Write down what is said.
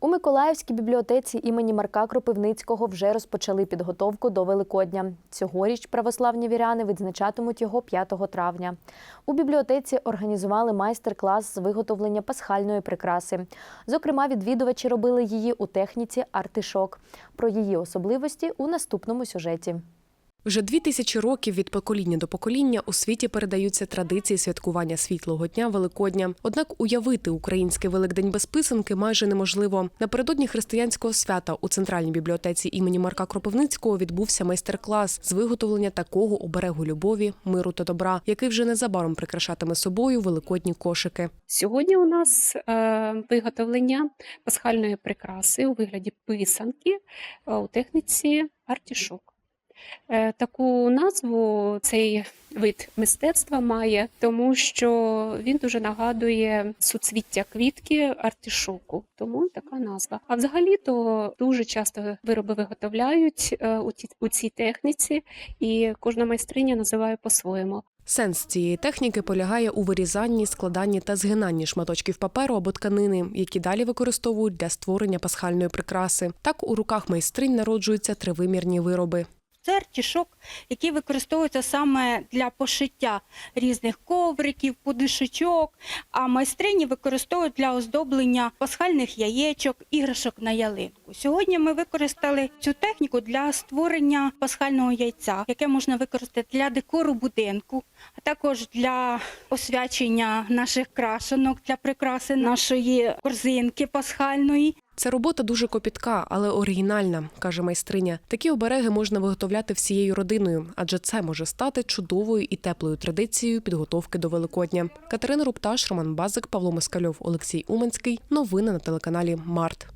У Миколаївській бібліотеці імені Марка Кропивницького вже розпочали підготовку до Великодня. Цьогоріч православні віряни відзначатимуть його 5 травня. У бібліотеці організували майстер-клас з виготовлення пасхальної прикраси. Зокрема, відвідувачі робили її у техніці артишок. Про її особливості у наступному сюжеті. Вже дві тисячі років від покоління до покоління у світі передаються традиції святкування світлого дня Великодня. Однак уявити український Великдень без писанки майже неможливо. Напередодні християнського свята у центральній бібліотеці імені Марка Кропивницького відбувся майстер-клас з виготовлення такого оберегу любові, миру та добра, який вже незабаром прикрашатиме собою великодні кошики. Сьогодні у нас е, виготовлення пасхальної прикраси у вигляді писанки е, у техніці артішок. Е, Таку назву цей вид мистецтва має, тому що він дуже нагадує суцвіття квітки артишоку, тому така назва. А взагалі-то дуже часто вироби виготовляють е, у цій техніці, і кожна майстриня називає по-своєму. Сенс цієї техніки полягає у вирізанні, складанні та згинанні шматочків паперу або тканини, які далі використовують для створення пасхальної прикраси. Так у руках майстринь народжуються тривимірні вироби. Це артішок, який використовується саме для пошиття різних ковриків, подушечок, а майстрині використовують для оздоблення пасхальних яєчок, іграшок на ялинку. Сьогодні ми використали цю техніку для створення пасхального яйця, яке можна використати для декору будинку, а також для освячення наших крашенок, для прикраси нашої корзинки пасхальної. Ця робота дуже копітка, але оригінальна, каже майстриня. Такі обереги можна виготовляти всією родиною, адже це може стати чудовою і теплою традицією підготовки до Великодня. Катерина Рупташ, Роман Базик, Павло Москальов, Олексій Уманський. Новини на телеканалі Март.